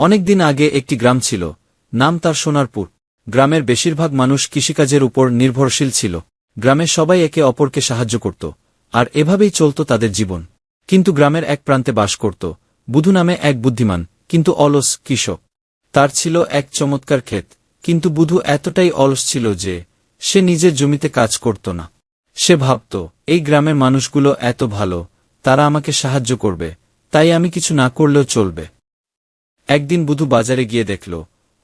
অনেক দিন আগে একটি গ্রাম ছিল, নাম তার সোনারপুর। গ্রামের বেশিরভাগ মানুষ কৃষিকাজের উপর নির্ভরশীল ছিল। গ্রামের সবাই একে অপরকে সাহায্য করত, আর এভাবেই চলত তাদের জীবন। কিন্তু গ্রামের এক প্রান্তে বাস করত, বুধু নামে এক বুদ্ধিমান, কিন্তু অলস কৃষক। তার ছিল এক চমৎকার ক্ষেত, কিন্তু বুধু এতটাই অলস ছিল যে, সে নিজের জমিতে কাজ করত না। সে ভাবত, এই গ্রামের মানুষগুলো এত ভালো, তারা আমাকে সাহায্য করবে, তাই আমি কিছু না করলেও চলবে। একদিন বুধু বাজারে গিয়ে দেখল,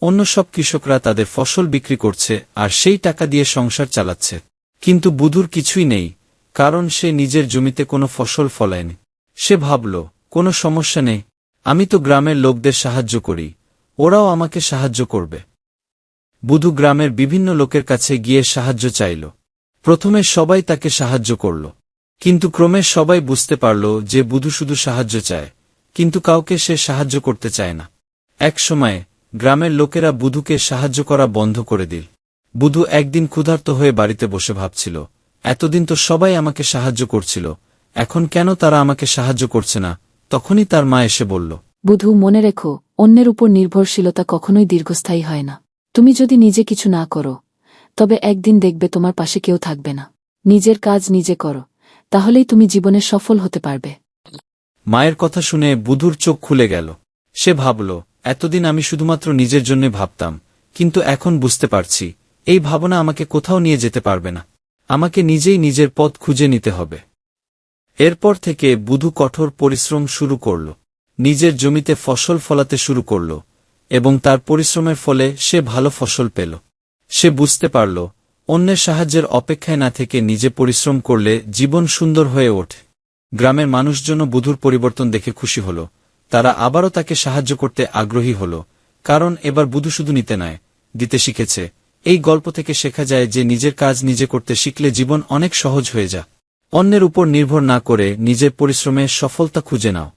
অন্য সব কৃষকরা তাদের ফসল বিক্রি করছে আর সেই টাকা দিয়ে সংসার চালাচ্ছে। কিন্তু বুধুর কিছুই নেই, কারণ সে নিজের জমিতে কোনো ফসল ফলায়নি। সে ভাবল, কোনো সমস্যা নেই, আমি তো গ্রামের লোকদের সাহায্য করি, ওরাও আমাকে সাহায্য করবে। বুধু গ্রামের বিভিন্ন লোকের কাছে গিয়ে সাহায্য চাইল। প্রথমে সবাই তাকে সাহায্য করল, কিন্তু ক্রমে সবাই বুঝতে পারল যে বুধু শুধু সাহায্য চায়, কিন্তু কাউকে সে সাহায্য করতে চায় না। এক সময়ে গ্রামের লোকেরা বুধুকে সাহায্য করা বন্ধ করে দিল। বুধু একদিন ক্ষুধার্ত হয়ে বাড়িতে বসে ভাবছিল এতদিন তো সবাই আমাকে সাহায্য করছিল এখন কেন তারা আমাকে সাহায্য করছে না? তখনই তার মা এসে বলল বুধু মনে রেখো অন্যের উপর নির্ভরশীলতা কখনোই দীর্ঘস্থায়ী হয় না। তুমি যদি নিজে কিছু না করো তবে একদিন দেখবে তোমার পাশে কেউ থাকবে না। নিজের কাজ নিজে করো তাহলেই তুমি জীবনে সফল হতে পারবে। মায়ের কথা শুনে বুধুর চোখ খুলে গেল। সে ভাবল এতদিন আমি শুধুমাত্র নিজের জন্য ভাবতাম, কিন্তু এখন বুঝতে পারছি, এই ভাবনা আমাকে কোথাও নিয়ে যেতে পারবে না। আমাকে নিজেই নিজের পথ খুঁজে নিতে হবে। এরপর থেকে বুধু কঠোর পরিশ্রম শুরু করল, নিজের জমিতে ফসল ফলাতে শুরু করল, এবং তার পরিশ্রমের ফলে সে ভালো ফসল পেল। সে বুঝতে পারল, অন্যের সাহায্যের অপেক্ষায় না থেকে নিজে পরিশ্রম করলে জীবন সুন্দর হয়ে ওঠে। গ্রামের মানুষজন বুধুর পরিবর্তন দেখে খুশি হল তারা আবারও তাকে সাহায্য করতে আগ্রহী হল, কারণ এবার বুধু শুধু নিতে নয়, দিতে শিখেছে। এই গল্প থেকে শেখা যায় যে নিজের কাজ নিজে করতে শিখলে জীবন অনেক সহজ হয়ে যা অন্যের উপর নির্ভর না করে নিজের পরিশ্রমে সফলতা খুঁজে নাও।